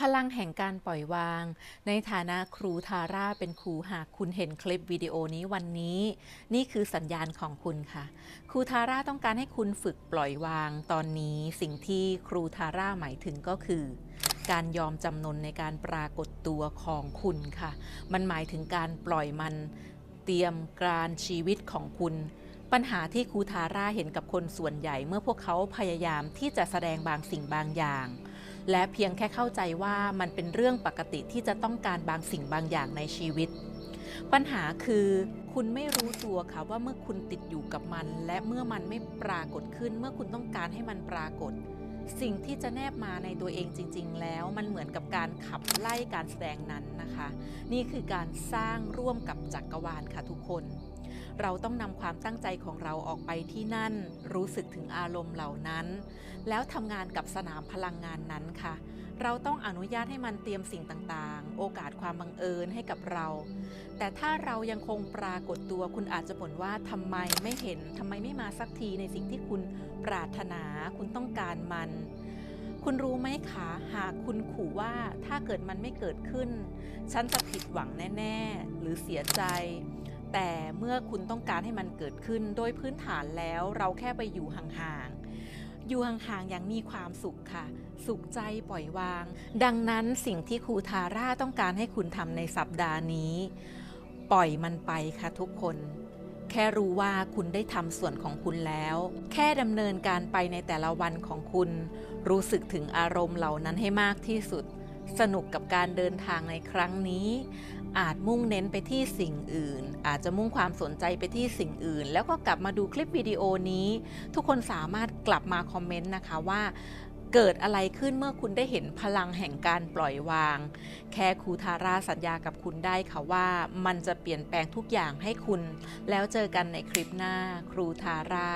พลังแห่งการปล่อยวาง ในฐานะครูทาร่าเป็นครูหากคุณเห็นคลิปวิดีโอนี้วันนี้ นี่คือสัญญาณของคุณค่ะ ครูทาร่าต้องการให้คุณฝึกปล่อยวางตอนนี้ สิ่งที่ครูทาร่าหมายถึงก็คือ การยอมจำนนในการปรากฏตัวของคุณค่ะ มันหมายถึงการปล่อยมันเตรียมการชีวิตของคุณปัญหาที่ครูทาร่าเห็นกับคนส่วนใหญ่เมื่อพวกเขาพยายามที่จะแสดงบางสิ่งบางอย่าง และเพียงแค่เข้าใจว่ามันเป็นเรื่องปกติที่จะต้องการบางสิ่งบางอย่างในชีวิต ปัญหาคือคุณไม่รู้ตัวค่ะว่าเมื่อคุณติดอยู่กับมัน และเมื่อมันไม่ปรากฏขึ้น เมื่อคุณต้องการให้มันปรากฏ สิ่งที่จะแนบมาในตัวเองจริง ๆ แล้วมันเหมือนกับการขับไล่การแสดงนั้นนะคะ นี่คือการสร้างร่วมกับจักรวาลค่ะทุกคน เราต้องนำความตั้งใจของเราออกไปที่นั่น รู้สึกถึงอารมณ์เหล่านั้น แล้วทำงานกับสนามพลังงานนั้นค่ะ เราต้องอนุญาตให้มันเตรียมสิ่งต่างๆ โอกาสความบังเอิญให้กับเรา แต่ถ้าเรายังคงปรากฏตัวคุณอาจจะบ่นว่าทำไมไม่เห็นทำไมไม่มาสักทีในสิ่งที่คุณปรารถนา คุณต้องการมันคุณรู้ไหมคะ หากคุณขู่ว่าถ้าเกิดมันไม่เกิดขึ้น ฉันจะผิดหวังแน่ ๆ หรือเสียใจ แต่เมื่อคุณต้องการให้มันเกิดขึ้นโดยพื้นฐานแล้วเราแค่ไปอยู่ห่างๆ อยู่ห่างๆ อย่างมีความสุขค่ะ สุขใจปล่อยวาง ดังนั้นสิ่งที่ครูทาร่าต้องการให้คุณทำในสัปดาห์นี้ ปล่อยมันไปค่ะทุกคน แค่รู้ว่าคุณได้ทำส่วนของคุณแล้ว แค่ดำเนินการไปในแต่ละวันของคุณ รู้สึกถึงอารมณ์เหล่านั้นให้มากที่สุด สนุกกับการเดินทางในครั้งนี้ อาจมุ่งเน้นไปที่สิ่งอื่น อาจจะมุ่งความสนใจไปที่สิ่งอื่น แล้วก็กลับมาดูคลิปวิดีโอนี้ ทุกคนสามารถกลับมาคอมเมนต์นะคะว่าเกิดอะไรขึ้นเมื่อคุณได้เห็นพลังแห่งการปล่อยวาง แค่ครูทาราสัญญากับคุณได้ค่ะว่ามันจะเปลี่ยนแปลงทุกอย่างให้คุณ แล้วเจอกันในคลิปหน้าครูทารา